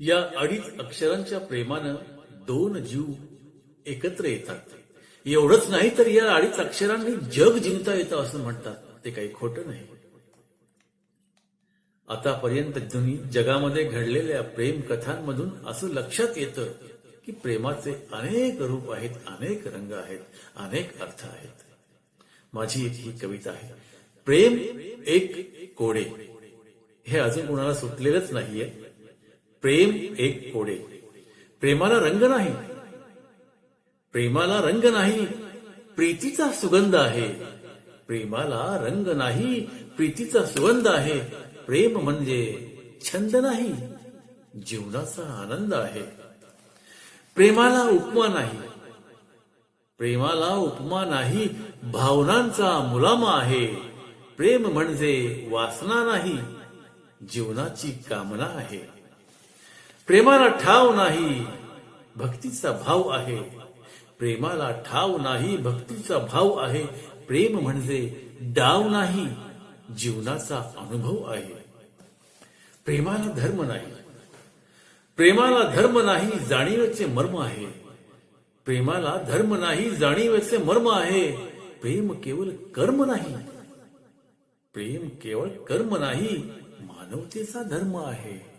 या अडीच अक्षरांच्या प्रेमानं दोन जीव एकत्र येतात. एवढंच नाही तर या अडीच अक्षरांनी जग जिंकता येतं असं म्हणतात. ते काही खोटं नाही. आतापर्यंत जगामध्ये घडलेल्या प्रेम कथांमधून असं लक्षात येतं की प्रेमाचे अनेक रूप आहेत अनेक रंग आहेत अनेक अर्थ आहेत. माझी एक ही कविता आहे. प्रेम एक कोडे. हे अजून कोणाला सुटलेलंच नाहीये. प्रेम एक कोडे. प्रेमाला रंग नाही. प्रेमाला रंग नाही. प्रीतीचा सुगंध आहे. प्रेमाला रंग नाही. प्रीतीचा सुगंध आहे. प्रेम म्हणजे छंद नाही. जीवनाचा आनंद आहे. प्रेमाला उपमा नाही. प्रेमाला उपमा नाही. भावनांचा मुलामा आहे. प्रेम म्हणजे वासना नाही. जीवनाची कामना आहे. प्रेमाला ठाव नाही भक्तीचा भाव आहे. प्रेमाला ठाव नाही भक्तीचा भाव आहे. प्रेम म्हणजे डाव नाही जीवनाचा अनुभव आहे. प्रेमाला धर्म नाही. प्रेमाला धर्म नाही जाणीवेचे मर्म आहे. प्रेमाला धर्म नाही जाणीवेचे मर्म आहे. प्रेम केवळ कर्म नाही. प्रेम केवळ कर्म नाही मानवतेचा धर्म आहे.